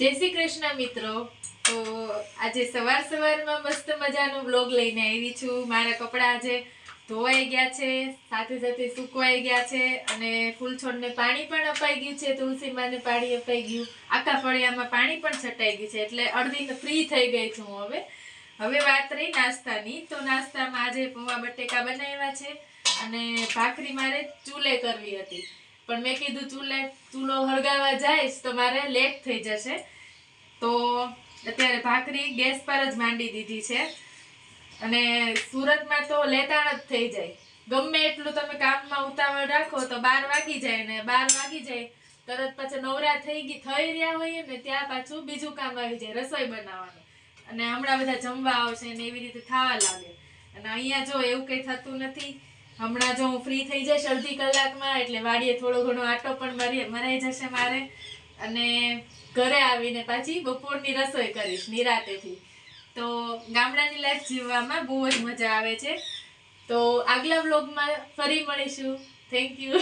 જય શ્રી કૃષ્ણ મિત્રો. તો આજે સવાર સવારમાં મસ્ત મજાનો બ્લોગ લઈને આવી છું. મારા કપડાં આજે ધોવાઈ ગયા છે, સાથે સાથે સુકવાઈ ગયા છે અને ફૂલછોડને પાણી પણ અપાઈ ગયું છે, તુલસીમાંને પાણી અપાઈ ગયું. આખા ફળિયામાં પાણી પણ છટાઈ ગયું છે, એટલે અડધી ફ્રી થઈ ગઈ છું હવે. હવે વાત રહી નાસ્તાની. તો નાસ્તામાં આજે પૌવા બટેકા બનાવ્યા છે અને ભાખરી મારે ચૂલે કરવી હતી. પણ મેં કીધું ચૂલે ચૂલો હળગાવવા જઈશ તો મારે લેટ થઈ જશે. તો અત્યારે ભાખરી ગેસ પર જ માંડી દીધી છે. અને સુરતમાં તો લેતાણ જ થઈ જાય. ગમે એટલું તમે કામમાં ઉતાવળ રાખો તો બાર વાગી જાય ને બાર વાગી જાય. તરત પછી નવરા થઈ ગઈ, થઈ રહ્યા હોઈએ ને ત્યાં પાછું બીજું કામ આવી જાય, રસોઈ બનાવવાનું. અને હમણાં બધા જમવા આવશે ને એવી રીતે થવા લાગે. અને અહીંયા જો એવું કંઈ થતું નથી હમણાં જો હું ફ્રી થઈ જઈશ અડધી કલાકમાં, એટલે વાડીએ થોડો ઘણો આટો પણ મરી મરાઈ જશે મારે. અને ઘરે આવીને પાછી બપોરની રસોઈ કરીશ, નિરાતેથી. તો ગામડાની લાઈફ જીવવામાં બહુ જ મજા આવે છે. તો આગલા વ્લોગમાં ફરી મળીશું. Thank you